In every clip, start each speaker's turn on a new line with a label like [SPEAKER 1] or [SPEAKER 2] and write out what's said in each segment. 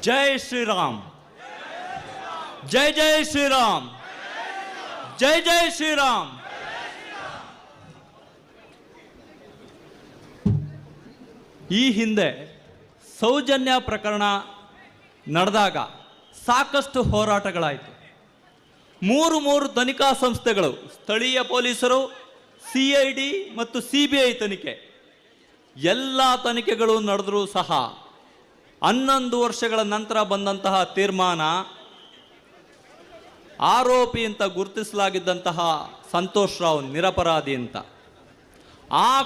[SPEAKER 1] ಜೈ ಶ್ರೀರಾಮ್. ಜೈ ಜೈ ಶ್ರೀರಾಮ್. ಜೈ ಜೈ ಶ್ರೀರಾಮ್. ಈ ಹಿಂದೆ ಸೌಜನ್ಯ ಪ್ರಕರಣ ನಡೆದಾಗ ಸಾಕಷ್ಟು ಹೋರಾಟಗಳಾಯಿತು. ಮೂರು ಮೂರು ತನಿಖಾ ಸಂಸ್ಥೆಗಳು, ಸ್ಥಳೀಯ ಪೊಲೀಸರು, ಸಿ ಐ ಡಿ ಮತ್ತು ಸಿ ಬಿ ಐ ತನಿಖೆ. ಎಲ್ಲ ತನಿಖೆಗಳು ನಡೆದರೂ ಸಹ ಹನ್ನೊಂದು ವರ್ಷಗಳ ನಂತರ ಬಂದಂತಹ ತೀರ್ಮಾನ ಆರೋಪಿ ಅಂತ ಗುರುತಿಸಲಾಗಿದ್ದಂತಹ ಸಂತೋಷ್ ರಾವ್ ನಿರಪರಾಧಿ ಅಂತ. ಆ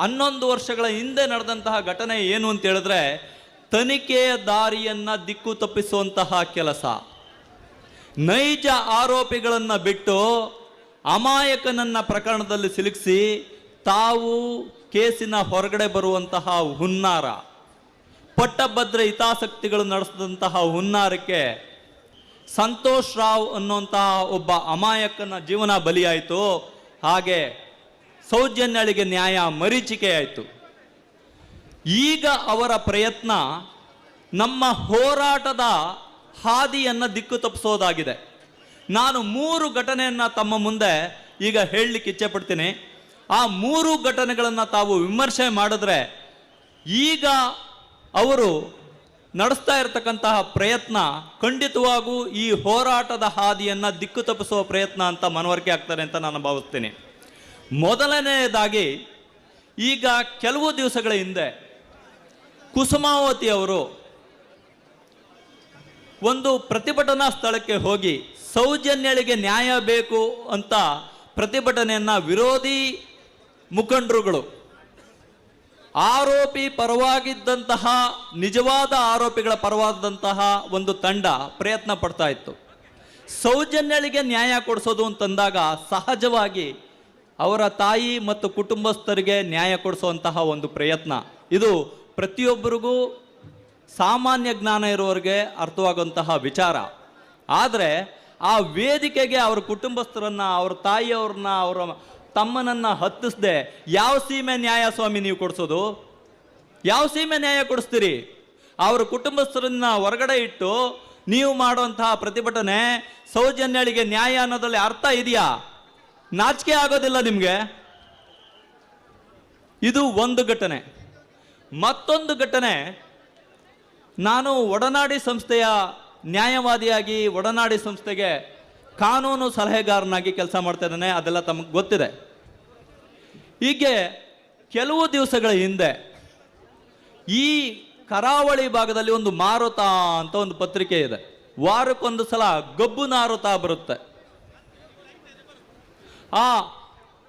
[SPEAKER 1] ಹನ್ನೊಂದು ವರ್ಷಗಳ ಹಿಂದೆ ನಡೆದಂತಹ ಘಟನೆ ಏನು ಅಂತ ಹೇಳಿದ್ರೆ ತನಿಖೆಯ ದಾರಿಯನ್ನ ದಿಕ್ಕು ತಪ್ಪಿಸುವಂತಹ ಕೆಲಸ. ನೈಜ ಆರೋಪಿಗಳನ್ನು ಬಿಟ್ಟು ಅಮಾಯಕನನ್ನ ಪ್ರಕರಣದಲ್ಲಿ ಸಿಲುಕಿಸಿ ತಾವು ಕೇಸಿನ ಹೊರಗಡೆ ಬರುವಂತಹ ಹುನ್ನಾರ. ಪಟ್ಟಭದ್ರ ಹಿತಾಸಕ್ತಿಗಳು ನಡೆಸಿದಂತಹ ಹುನ್ನಾರಕ್ಕೆ ಸಂತೋಷ್ ರಾವ್ ಅನ್ನುವಂತಹ ಒಬ್ಬ ಅಮಾಯಕನ ಜೀವನ ಬಲಿಯಾಯಿತು. ಹಾಗೆ ಸೌಜನ್ಯಳಿಗೆ ನ್ಯಾಯ ಮರೀಚಿಕೆಯಾಯಿತು. ಈಗ ಅವರ ಪ್ರಯತ್ನ ನಮ್ಮ ಹೋರಾಟದ ಹಾದಿಯನ್ನು ದಿಕ್ಕು ತಪ್ಪಿಸೋದಾಗಿದೆ. ನಾನು ಮೂರು ಘಟನೆಯನ್ನು ತಮ್ಮ ಮುಂದೆ ಈಗ ಹೇಳಲಿಕ್ಕೆ ಇಚ್ಛೆ ಪಡ್ತೀನಿ. ಆ ಮೂರು ಘಟನೆಗಳನ್ನು ತಾವು ವಿಮರ್ಶೆ ಮಾಡಿದ್ರೆ ಈಗ ಅವರು ನಡೆಸ್ತಾ ಇರತಕ್ಕಂತಹ ಪ್ರಯತ್ನ ಖಂಡಿತವಾಗೂ ಈ ಹೋರಾಟದ ಹಾದಿಯನ್ನು ದಿಕ್ಕು ತಪ್ಪಿಸುವ ಪ್ರಯತ್ನ ಅಂತ ಮನವರಿಕೆ ಆಗ್ತಾರೆ ಅಂತ ನಾನು ಭಾವಿಸ್ತೇನೆ. ಮೊದಲನೆಯದಾಗಿ ಈಗ ಕೆಲವು ದಿವಸಗಳ ಹಿಂದೆ ಕುಸುಮಾವತಿ ಅವರು ಒಂದು ಪ್ರತಿಭಟನಾ ಸ್ಥಳಕ್ಕೆ ಹೋಗಿ ಸೌಜನ್ಯಳಿಗೆ ನ್ಯಾಯ ಬೇಕು ಅಂತ ಪ್ರತಿಭಟನೆಯನ್ನು ವಿರೋಧಿ ಮುಖಂಡರುಗಳು ಆರೋಪಿ ಪರವಾಗಿದ್ದಂತಹ, ನಿಜವಾದ ಆರೋಪಿಗಳ ಪರವಾದಂತಹ ಒಂದು ತಂಡ ಪ್ರಯತ್ನ ಪಡ್ತಾ ಇತ್ತು. ಸೌಜನ್ಯಳಿಗೆ ನ್ಯಾಯ ಕೊಡಿಸೋದು ಅಂತಂದಾಗ ಸಹಜವಾಗಿ ಅವರ ತಾಯಿ ಮತ್ತು ಕುಟುಂಬಸ್ಥರಿಗೆ ನ್ಯಾಯ ಕೊಡಿಸುವಂತಹ ಒಂದು ಪ್ರಯತ್ನ. ಇದು ಪ್ರತಿಯೊಬ್ಬರಿಗೂ ಸಾಮಾನ್ಯ ಜ್ಞಾನ ಇರುವವರಿಗೆ ಅರ್ಥವಾಗುವಂತಹ ವಿಚಾರ. ಆದರೆ ಆ ವೇದಿಕೆಗೆ ಅವರ ಕುಟುಂಬಸ್ಥರನ್ನು, ಅವ್ರ ತಾಯಿಯವ್ರನ್ನ, ಅವರ ತಮ್ಮನನ್ನ ಹತ್ತಿಸದೆ. ಯಾವ ಸೀಮೆ ನ್ಯಾಯ ಸ್ವಾಮಿ ನೀವು ಕೊಡಿಸೋದು? ಯಾವ ಸೀಮೆ ನ್ಯಾಯ ಕೊಡಿಸ್ತೀರಿ? ಅವರ ಕುಟುಂಬಸ್ಥರನ್ನ ಹೊರಗಡೆ ಇಟ್ಟು ನೀವು ಮಾಡುವಂತಹ ಪ್ರತಿಭಟನೆ ಸೌಜನ್ಯಳಿಗೆ ನ್ಯಾಯ ಅನ್ನೋದ್ರಲ್ಲಿ ಅರ್ಥ ಇದೆಯಾ? ನಾಚಿಕೆ ಆಗೋದಿಲ್ಲ ನಿಮಗೆ? ಇದು ಒಂದು ಘಟನೆ. ಮತ್ತೊಂದು ಘಟನೆ. ನಾನು ಒಡನಾಡಿ ಸಂಸ್ಥೆಯ ನ್ಯಾಯವಾದಿಯಾಗಿ ಒಡನಾಡಿ ಸಂಸ್ಥೆಗೆ ಕಾನೂನು ಸಲಹೆಗಾರನಾಗಿ ಕೆಲಸ ಮಾಡ್ತಾ ಇದ್ದಾನೆ, ಅದೆಲ್ಲ ತಮಗೆ ಗೊತ್ತಿದೆ. ಹೀಗೆ ಕೆಲವು ದಿವಸಗಳ ಹಿಂದೆ ಈ ಕರಾವಳಿ ಭಾಗದಲ್ಲಿ ಒಂದು ಮಾರುತ ಅಂತ ಒಂದು ಪತ್ರಿಕೆ ಇದೆ. ವಾರಕ್ಕೊಂದು ಸಲ ಗಬ್ಬು ನಾರುತ ಬರುತ್ತೆ. ಆ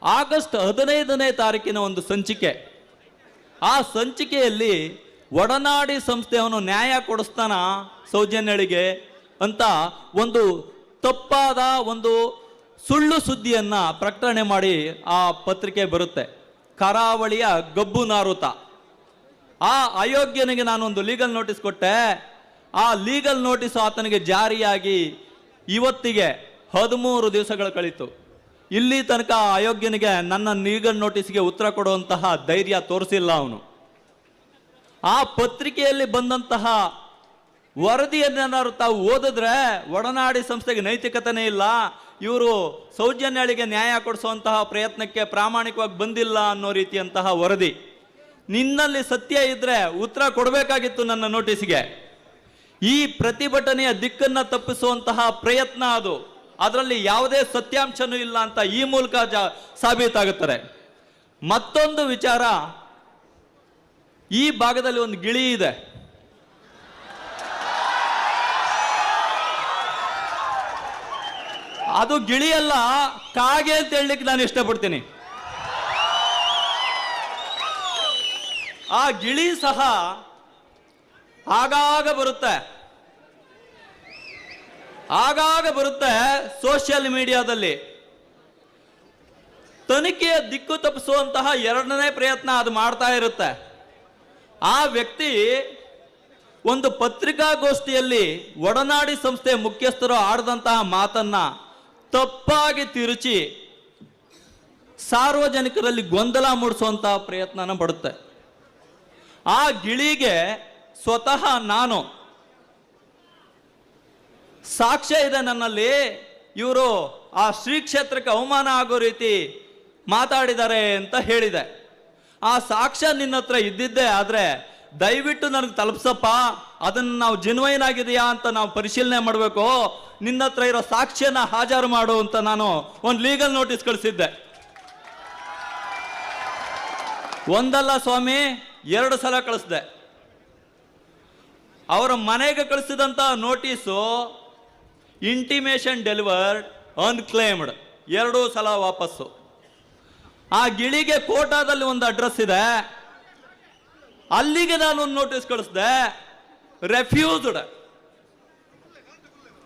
[SPEAKER 1] ಆಗಸ್ಟ್ ಹದಿನೈದನೇ ತಾರೀಕಿನ ಒಂದು ಸಂಚಿಕೆ. ಆ ಸಂಚಿಕೆಯಲ್ಲಿ ಒಡನಾಡಿ ಸಂಸ್ಥೆಯವನು ನ್ಯಾಯ ಕೊಡಿಸ್ತಾನ ಸೌಜನ್ಯಳಿಗೆ ಅಂತ ಒಂದು ತಪ್ಪಾದ ಒಂದು ಸುಳ್ಳು ಸುದ್ದಿಯನ್ನು ಪ್ರಕಟಣೆ ಮಾಡಿ ಆ ಪತ್ರಿಕೆ ಬರುತ್ತೆ. ಕರಾವಳಿಯ ಗಬ್ಬು ನಾರುತ. ಆ ಅಯೋಗ್ಯನಿಗೆ ನಾನೊಂದು ಲೀಗಲ್ ನೋಟಿಸ್ ಕೊಟ್ಟೆ. ಆ ಲೀಗಲ್ ನೋಟಿಸ್ ಆತನಿಗೆ ಜಾರಿಯಾಗಿ ಇವತ್ತಿಗೆ ಹದಿಮೂರು ದಿವಸಗಳು ಕಳೀತು. ಇಲ್ಲಿ ತನಕ ಆ ಅಯೋಗ್ಯನಿಗೆ ನನ್ನ ಲೀಗಲ್ ನೋಟಿಸ್ಗೆ ಉತ್ತರ ಕೊಡುವಂತಹ ಧೈರ್ಯ ತೋರಿಸಿಲ್ಲ ಅವನು. ಆ ಪತ್ರಿಕೆಯಲ್ಲಿ ಬಂದಂತಹ ವರದಿಯನ್ನೇನಾದ್ರು ತಾವು ಓದಿದ್ರೆ ಒಡನಾಡಿ ಸಂಸ್ಥೆಗೆ ನೈತಿಕತೆನೇ ಇಲ್ಲ. ಇವರು ಸೌಜನ್ಯಳಿಗೆ ನ್ಯಾಯ ಕೊಡಿಸುವಂತಹ ಪ್ರಯತ್ನಕ್ಕೆ ಪ್ರಾಮಾಣಿಕವಾಗಿ ಬಂದಿಲ್ಲ ಅನ್ನೋ ರೀತಿಯಂತಹ ವರದಿ. ನಿನ್ನಲ್ಲಿ ಸತ್ಯ ಇದ್ರೆ ಉತ್ತರ ಕೊಡಬೇಕಾಗಿತ್ತು ನನ್ನ ನೋಟಿಸ್ಗೆ. ಈ ಪ್ರತಿಭಟನೆಯ ದಿಕ್ಕನ್ನ ತಪ್ಪಿಸುವಂತಹ ಪ್ರಯತ್ನ ಅದು. ಅದರಲ್ಲಿ ಯಾವುದೇ ಸತ್ಯಾಂಶನೂ ಇಲ್ಲ ಅಂತ ಈ ಮೂಲಕ ಜ ಸಾಬೀತಾಗುತ್ತದೆ ಮತ್ತೊಂದು ವಿಚಾರ ಈ ಭಾಗದಲ್ಲಿ ಒಂದು ಗಿಳಿ ಇದೆ. ಅದು ಗಿಳಿ ಅಲ್ಲ ಕಾಗೆ ಅಂತ ಹೇಳಲಿಕ್ಕೆ ನಾನು ಇಷ್ಟಪಡ್ತೀನಿ. ಆ ಗಿಳಿ ಸಹ ಆಗಾಗ ಬರುತ್ತೆ. ಆಗಾಗ ಬರುತ್ತೆ ಸೋಷಿಯಲ್ ಮೀಡಿಯಾದಲ್ಲಿ. ತನಿಖೆಯ ದಿಕ್ಕು ತಪ್ಪಿಸುವಂತಹ ಎರಡನೇ ಪ್ರಯತ್ನ ಅದು ಮಾಡ್ತಾ ಇರುತ್ತೆ. ಆ ವ್ಯಕ್ತಿ ಒಂದು ಪತ್ರಿಕಾಗೋಷ್ಠಿಯಲ್ಲಿ ಒಡನಾಡಿ ಸಂಸ್ಥೆ ಮುಖ್ಯಸ್ಥರು ಆಡಿದಂತಹ ಮಾತನ್ನ ತಪ್ಪಾಗಿ ತಿರುಚಿ ಸಾರ್ವಜನಿಕರಲ್ಲಿ ಗೊಂದಲ ಮೂಡಿಸುವಂತಹ ಪ್ರಯತ್ನನ ಪಡುತ್ತೆ. ಆ ಗಿಳಿಗೆ ಸ್ವತಃ ನಾನು ಸಾಕ್ಷ್ಯ ಇದೆ ನನ್ನಲ್ಲಿ. ಇವರು ಆ ಶ್ರೀ ಕ್ಷೇತ್ರಕ್ಕೆ ಅವಮಾನ ಆಗೋ ರೀತಿ ಮಾತಾಡಿದ್ದಾರೆ ಅಂತ ಹೇಳಿದೆ. ಆ ಸಾಕ್ಷ್ಯ ನಿನ್ನ ಹತ್ರ ಇದ್ದಿದ್ದೆ ಆದರೆ ದಯವಿಟ್ಟು ನನಗೆ ತಲುಪ್ಸಪ್ಪ, ಅದನ್ನು ನಾವು ಜಿನ್ವೈನ್ ಆಗಿದೆಯಾ ಅಂತ ನಾವು ಪರಿಶೀಲನೆ ಮಾಡಬೇಕು. ನಿನ್ನ ಹತ್ರ ಇರೋ ಸಾಕ್ಷಿಯನ್ನ ಹಾಜರು ಮಾಡು ಅಂತ ನಾನು ಒಂದು ಲೀಗಲ್ ನೋಟಿಸ್ ಕಳಿಸಿದ್ದೆ. ಒಂದಲ್ಲ ಸ್ವಾಮಿ, ಎರಡು ಸಲ ಕಳಿಸ್ದೆ. ಅವರ ಮನೆಗೆ ಕಳಿಸಿದಂತ ನೋಟಿಸು ಇಂಟಿಮೇಷನ್ ಡೆಲಿವರ್ಡ್ ಅನ್ಕ್ಲೇಮ್ಡ್ ಎರಡೂ ಸಲ ವಾಪಸ್ಸು. ಆ ಗಿಳಿಗೆ ಕೋಟಾದಲ್ಲಿ ಒಂದು ಅಡ್ರೆಸ್ ಇದೆ. ಅಲ್ಲಿಗೆ ನಾನು ಒಂದು ನೋಟಿಸ್ ಕಳಿಸ್ದೆ ರೆಫ್ಯೂಸ್ಡ್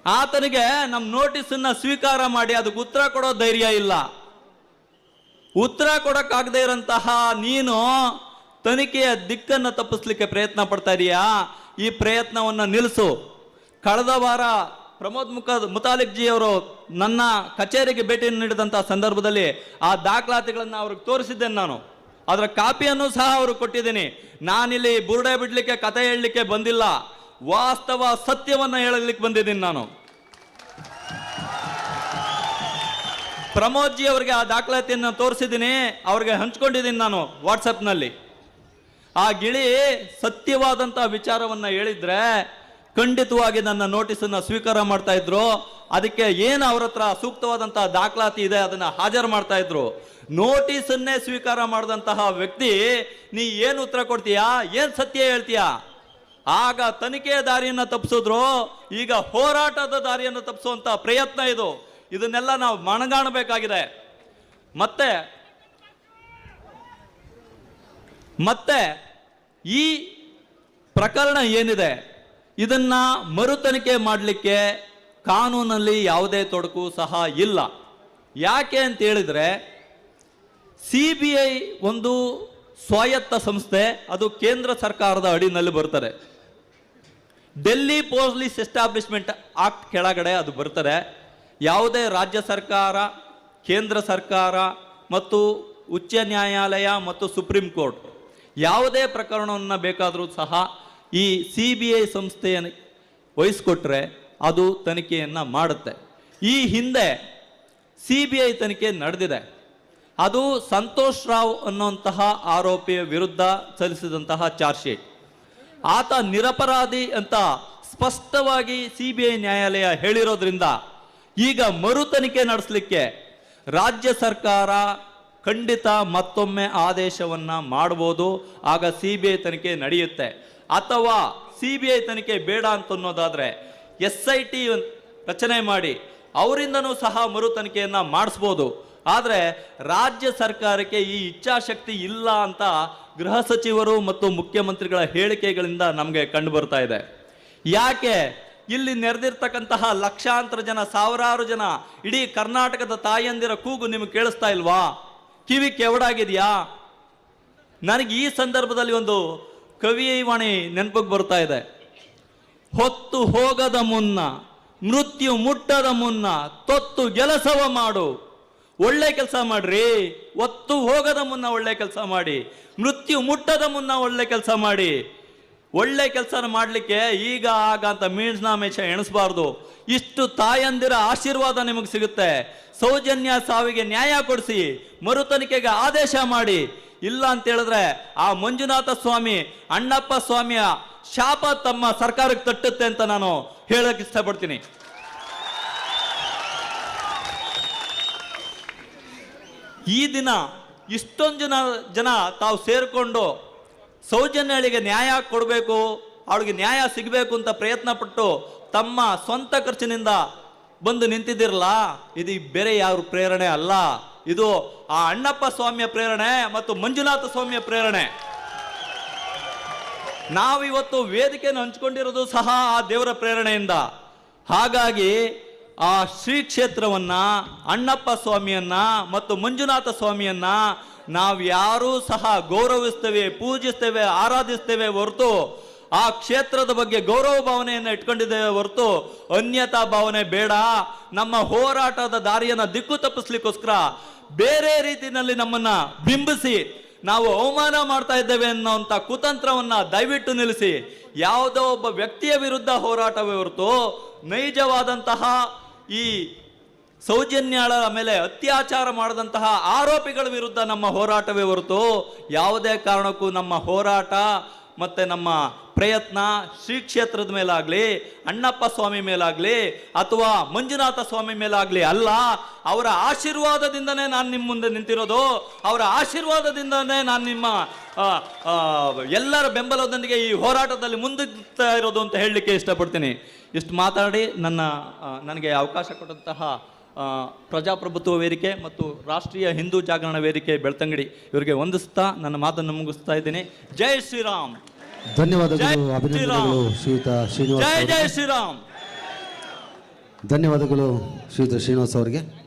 [SPEAKER 1] ಆತನಿಗೆ ನಮ್ಮ ನೋಟಿಸನ್ನ ಸ್ವೀಕಾರ ಮಾಡಿ ಅದಕ್ಕೆ ಉತ್ತರ ಕೊಡೋ ಧೈರ್ಯ ಇಲ್ಲ. ಉತ್ತರ ಕೊಡಕ್ಕಾಗದೇ ಇರೋಂತಹ ನೀನು ತನಿಖೆಯ ದಿಕ್ಕನ್ನು ತಪ್ಪಿಸ್ಲಿಕ್ಕೆ ಪ್ರಯತ್ನ ಪಡ್ತಾ ಇದೀಯಾ? ಈ ಪ್ರಯತ್ನವನ್ನ ನಿಲ್ಲಿಸು ಕಳೆದ ವಾರ ಪ್ರಮೋದ್ ಮುಖ ಮುತಾಲಿಕ್ ಜಿ ಅವರು ನನ್ನ ಕಚೇರಿಗೆ ಭೇಟಿ ನೀಡಿದಂಥ ಸಂದರ್ಭದಲ್ಲಿ ಆ ದಾಖಲಾತಿಗಳನ್ನು ಅವ್ರಿಗೆ ತೋರಿಸಿದ್ದೇನೆ ನಾನು. ಅದರ ಕಾಪಿಯನ್ನು ಸಹ ಅವ್ರಿಗೆ ಕೊಟ್ಟಿದ್ದೀನಿ. ನಾನಿಲ್ಲಿ ಬುರುಡೆ ಬಿಡಲಿಕ್ಕೆ, ಕತೆ ಹೇಳಲಿಕ್ಕೆ ಬಂದಿಲ್ಲ. ವಾಸ್ತವ ಸತ್ಯವನ್ನ ಹೇಳಲಿಕ್ಕೆ ಬಂದಿದ್ದೀನಿ ನಾನು. ಪ್ರಮೋದ್ ಜಿ ಅವರಿಗೆ ಆ ದಾಖಲಾತಿಯನ್ನು ತೋರಿಸಿದ್ದೀನಿ, ಅವ್ರಿಗೆ ಹಂಚ್ಕೊಂಡಿದ್ದೀನಿ ನಾನು ವಾಟ್ಸಪ್ನಲ್ಲಿ. ಆ ಗಿಳಿ ಸತ್ಯವಾದಂಥ ವಿಚಾರವನ್ನ ಹೇಳಿದ್ರೆ ಖಂಡಿತವಾಗಿ ನನ್ನ ನೋಟಿಸನ್ನು ಸ್ವೀಕಾರ ಮಾಡ್ತಾ ಇದ್ರು. ಅದಕ್ಕೆ ಏನು ಅವ್ರ ಹತ್ರ ಸೂಕ್ತವಾದಂತಹ ದಾಖಲಾತಿ ಇದೆ ಅದನ್ನ ಹಾಜರು ಮಾಡ್ತಾ ಇದ್ರು. ನೋಟಿಸನ್ನೇ ಸ್ವೀಕಾರ ಮಾಡಿದಂತಹ ವ್ಯಕ್ತಿ, ನೀ ಏನು ಉತ್ತರ ಕೊಡ್ತೀಯಾ? ಏನು ಸತ್ಯ ಹೇಳ್ತೀಯಾ? ಆಗ ತನಿಖೆಯ ದಾರಿಯನ್ನು ತಪ್ಪಿಸಿದ್ರು ಈಗ ಹೋರಾಟದ ದಾರಿಯನ್ನು ತಪ್ಪಿಸುವಂತ ಪ್ರಯತ್ನ ಇದು. ಇದನ್ನೆಲ್ಲ ನಾವು ಮಣಗಾಣಬೇಕಾಗಿದೆ. ಮತ್ತೆ ಮತ್ತೆ ಈ ಪ್ರಕರಣ ಏನಿದೆ? ಇದನ್ನ ಮರು ತನಿಖೆ ಮಾಡಲಿಕ್ಕೆ ಕಾನೂನಲ್ಲಿ ಯಾವುದೇ ತೊಡಕು ಸಹ ಇಲ್ಲ. ಯಾಕೆ ಅಂತ ಹೇಳಿದ್ರೆ, ಸಿ ಬಿ ಐ ಒಂದು ಸ್ವಾಯತ್ತ ಸಂಸ್ಥೆ, ಅದು ಕೇಂದ್ರ ಸರ್ಕಾರದ ಅಡಿನಲ್ಲಿ ಬರ್ತದೆ. ಡೆಲ್ಲಿ ಪೊಲೀಸ್ ಎಸ್ಟಾಬ್ಲಿಷ್ಮೆಂಟ್ ಆಕ್ಟ್ ಕೆಳಗಡೆ ಅದು ಬರ್ತದೆ. ಯಾವುದೇ ರಾಜ್ಯ ಸರ್ಕಾರ, ಕೇಂದ್ರ ಸರ್ಕಾರ ಮತ್ತು ಉಚ್ಚ ನ್ಯಾಯಾಲಯ ಮತ್ತು ಸುಪ್ರೀಂ ಕೋರ್ಟ್ ಯಾವುದೇ ಪ್ರಕರಣವನ್ನು ಬೇಕಾದರೂ ಸಹ ಈ ಸಿ ಬಿ ಐ ಸಂಸ್ಥೆಯನ್ನು ವಹಿಸ್ಕೊಟ್ರೆ ಅದು ತನಿಖೆಯನ್ನು ಮಾಡುತ್ತೆ. ಈ ಹಿಂದೆ ಸಿ ಬಿ ಐ ತನಿಖೆ ನಡೆದಿದೆ. ಅದು ಸಂತೋಷ್ ರಾವ್ ಅನ್ನುವಂತಹ ಆರೋಪಿಯ ವಿರುದ್ಧ ಸಲ್ಲಿಸಿದಂತಹ ಚಾರ್ಜ್ ಶೀಟ್. ಆತ ನಿರಪರಾಧಿ ಅಂತ ಸ್ಪಷ್ಟವಾಗಿ ಸಿ ಬಿ ಐ ನ್ಯಾಯಾಲಯ ಹೇಳಿರೋದ್ರಿಂದ ಈಗ ಮರು ತನಿಖೆ ನಡೆಸಲಿಕ್ಕೆ ರಾಜ್ಯ ಸರ್ಕಾರ ಖಂಡಿತ ಮತ್ತೊಮ್ಮೆ ಆದೇಶವನ್ನ ಮಾಡಬಹುದು ಆಗ ಸಿ ಬಿ ಐ ತನಿಖೆ ನಡೆಯುತ್ತೆ. ಅಥವಾ ಸಿ ಬಿ ಐ ತನಿಖೆ ಬೇಡ ಅಂತ ಅನ್ನೋದಾದರೆ ಎಸ್ ಐ ಟಿ ರಚನೆ ಮಾಡಿ ಅವರಿಂದನೂ ಸಹ ಮರು ತನಿಖೆಯನ್ನ ಮಾಡಿಸ್ಬೋದು. ಆದರೆ ರಾಜ್ಯ ಸರ್ಕಾರಕ್ಕೆ ಈ ಇಚ್ಛಾಶಕ್ತಿ ಇಲ್ಲ ಅಂತ ಗೃಹ ಸಚಿವರು ಮತ್ತು ಮುಖ್ಯಮಂತ್ರಿಗಳ ಹೇಳಿಕೆಗಳಿಂದ ನಮಗೆ ಕಂಡು ಬರ್ತಾ ಇದೆ. ಯಾಕೆ? ಇಲ್ಲಿ ನೆರೆದಿರ್ತಕ್ಕಂತಹ ಲಕ್ಷಾಂತರ ಜನ, ಸಾವಿರಾರು ಜನ ಇಡೀ ಕರ್ನಾಟಕದ ತಾಯಂದಿರ ಕೂಗು ನಿಮಗೆ ಕೇಳಿಸ್ತಾ ಇಲ್ವಾ? ಕಿವಿ ಕೆವಡಾಗಿದೆಯಾ? ನನಗೆ ಈ ಸಂದರ್ಭದಲ್ಲಿ ಒಂದು ಕವಿವಾಣಿ ನೆನಪಿಗೆ ಬರ್ತಾ ಇದೆ. ಹೊತ್ತು ಹೋಗದ ಮುನ್ನ, ಮೃತ್ಯು ಮುಟ್ಟದ ಮುನ್ನ, ತೊತ್ತು ಗೆಲಸವ ಮಾಡು. ಒಳ್ಳೆ ಕೆಲಸ ಮಾಡ್ರಿ. ಒತ್ತು ಹೋಗದ ಮುನ್ನ ಒಳ್ಳೆ ಕೆಲಸ ಮಾಡಿ. ಮೃತ್ಯು ಮುಟ್ಟದ ಮುನ್ನ ಒಳ್ಳೆ ಕೆಲಸ ಮಾಡಿ. ಒಳ್ಳೆ ಕೆಲಸ ಮಾಡಲಿಕ್ಕೆ ಈಗ ಆಗ ಅಂತ ಮೀನ್ಸ್ನಾಮೇಶ ಎಣಿಸಬಾರ್ದು. ಇಷ್ಟು ತಾಯಂದಿರ ಆಶೀರ್ವಾದ ನಿಮಗೆ ಸಿಗುತ್ತೆ. ಸೌಜನ್ಯ ಸಾವಿಗೆ ನ್ಯಾಯ ಕೊಡಿಸಿ ಮರು ತನಿಖೆಗೆ ಆದೇಶ ಮಾಡಿ. ಇಲ್ಲ ಅಂತ ಹೇಳಿದ್ರೆ ಆ ಮಂಜುನಾಥ ಸ್ವಾಮಿ, ಅಣ್ಣಪ್ಪ ಸ್ವಾಮಿಯ ಶಾಪ ತಮ್ಮ ಸರ್ಕಾರಕ್ಕೆ ತಟ್ಟುತ್ತೆ ಅಂತ ನಾನು ಹೇಳಕ್ ಇಷ್ಟಪಡ್ತೀನಿ. ಈ ದಿನ ಇಷ್ಟೊಂದು ಜನ ಜನ ತಾವು ಸೇರಿಕೊಂಡು ಸೌಜನ್ಯಳಿಗೆ ನ್ಯಾಯ ಕೊಡಬೇಕು, ಅವಳಿಗೆ ನ್ಯಾಯ ಸಿಗಬೇಕು ಅಂತ ಪ್ರಯತ್ನ ಪಟ್ಟು ತಮ್ಮ ಸ್ವಂತ ಖರ್ಚಿನಿಂದ ಬಂದು ನಿಂತಿದ್ದಿರಲ್ಲ, ಇದು ಬೇರೆ ಯಾರು ಪ್ರೇರಣೆ ಅಲ್ಲ. ಇದು ಆ ಅಣ್ಣಪ್ಪ ಸ್ವಾಮಿಯ ಪ್ರೇರಣೆ ಮತ್ತು ಮಂಜುನಾಥ ಸ್ವಾಮಿಯ ಪ್ರೇರಣೆ. ನಾವಿವತ್ತು ವೇದಿಕೆಯನ್ನು ಹಂಚ್ಕೊಂಡಿರೋದು ಸಹ ಆ ದೇವರ ಪ್ರೇರಣೆಯಿಂದ. ಹಾಗಾಗಿ ಆ ಶ್ರೀ ಕ್ಷೇತ್ರವನ್ನ ಅಣ್ಣಪ್ಪ ಸ್ವಾಮಿಯನ್ನ ಮತ್ತು ಮಂಜುನಾಥ ಸ್ವಾಮಿಯನ್ನ ನಾವು ಯಾರೂ ಸಹ ಗೌರವಿಸ್ತೇವೆ, ಪೂಜಿಸ್ತೇವೆ, ಆರಾಧಿಸ್ತೇವೆ ಹೊರತು ಆ ಕ್ಷೇತ್ರದ ಬಗ್ಗೆ ಗೌರವ ಭಾವನೆಯನ್ನು ಇಟ್ಕೊಂಡಿದ್ದೇವೆ ಹೊರತು ಅನ್ಯತಾ ಭಾವನೆ ಬೇಡ. ನಮ್ಮ ಹೋರಾಟದ ದಾರಿಯನ್ನ ದಿಕ್ಕು ತಪ್ಪಿಸ್ಲಿಕ್ಕೋಸ್ಕರ ಬೇರೆ ರೀತಿಯಲ್ಲಿ ನಮ್ಮನ್ನ ಬಿಂಬಿಸಿ, ನಾವು ಅವಮಾನ ಮಾಡ್ತಾ ಇದ್ದೇವೆ ಅನ್ನೋಂಥ ಕುತಂತ್ರವನ್ನ ದಯವಿಟ್ಟು ನಿಲ್ಲಿಸಿ. ಯಾವುದೋ ಒಬ್ಬ ವ್ಯಕ್ತಿಯ ವಿರುದ್ಧ ಹೋರಾಟವೇ ಹೊರತು ನೈಜವಾದಂತಹ ಈ ಸೌಜನ್ಯಳ ಮೇಲೆ ಅತ್ಯಾಚಾರ ಮಾಡಿದಂತಹ ಆರೋಪಿಗಳ ವಿರುದ್ಧ ನಮ್ಮ ಹೋರಾಟವೇ ಹೊರತು ಯಾವುದೇ ಕಾರಣಕ್ಕೂ ನಮ್ಮ ಹೋರಾಟ ಮತ್ತು ನಮ್ಮ ಪ್ರಯತ್ನ ಶ್ರೀ ಕ್ಷೇತ್ರದ ಮೇಲಾಗ್ಲಿ, ಅಣ್ಣಪ್ಪ ಸ್ವಾಮಿ ಮೇಲಾಗಲಿ, ಅಥವಾ ಮಂಜುನಾಥ ಸ್ವಾಮಿ ಮೇಲಾಗಲಿ ಅಲ್ಲ, ಅವರ ಆಶೀರ್ವಾದದಿಂದನೇ ನಾನು ನಿಮ್ಮ ಮುಂದೆ ನಿಂತಿರೋದು. ಅವರ ಆಶೀರ್ವಾದದಿಂದನೇ ನಾನು ನಿಮ್ಮ ಎಲ್ಲರ ಬೆಂಬಲದೊಂದಿಗೆ ಈ ಹೋರಾಟದಲ್ಲಿ ಮುಂದುತ್ತಾ ಇರೋದು ಅಂತ ಹೇಳಲಿಕ್ಕೆ ಇಷ್ಟಪಡ್ತೀನಿ. ಇಷ್ಟು ಮಾತಾಡಿ ನನ್ನ ನನಗೆ ಅವಕಾಶ ಕೊಟ್ಟಂತಹ ಪ್ರಜಾಪ್ರಭುತ್ವ ವೇದಿಕೆ ಮತ್ತು ರಾಷ್ಟ್ರೀಯ ಹಿಂದೂ ಜಾಗರಣ ವೇದಿಕೆ ಬೆಳ್ತಂಗಡಿ. ಇವರಿಗೆ ವಂದಿಸ್ತಾ ನನ್ನ ಮಾತನ್ನು ಮುಗಿಸ್ತಾ ಇದ್ದೀನಿ. ಜೈ ಶ್ರೀರಾಮ್.
[SPEAKER 2] ಧನ್ಯವಾದಗಳು ಅಭಿನಂದನೆಗಳು ಶ್ರೀಯುತ ಶ್ರೀನಿವಾಸ್ ಜಯ.
[SPEAKER 1] ಜೈ ಶ್ರೀರಾಮ್.
[SPEAKER 2] ಧನ್ಯವಾದಗಳು ಶ್ರೀಯುತ ಶ್ರೀನಿವಾಸ್ ಅವರಿಗೆ.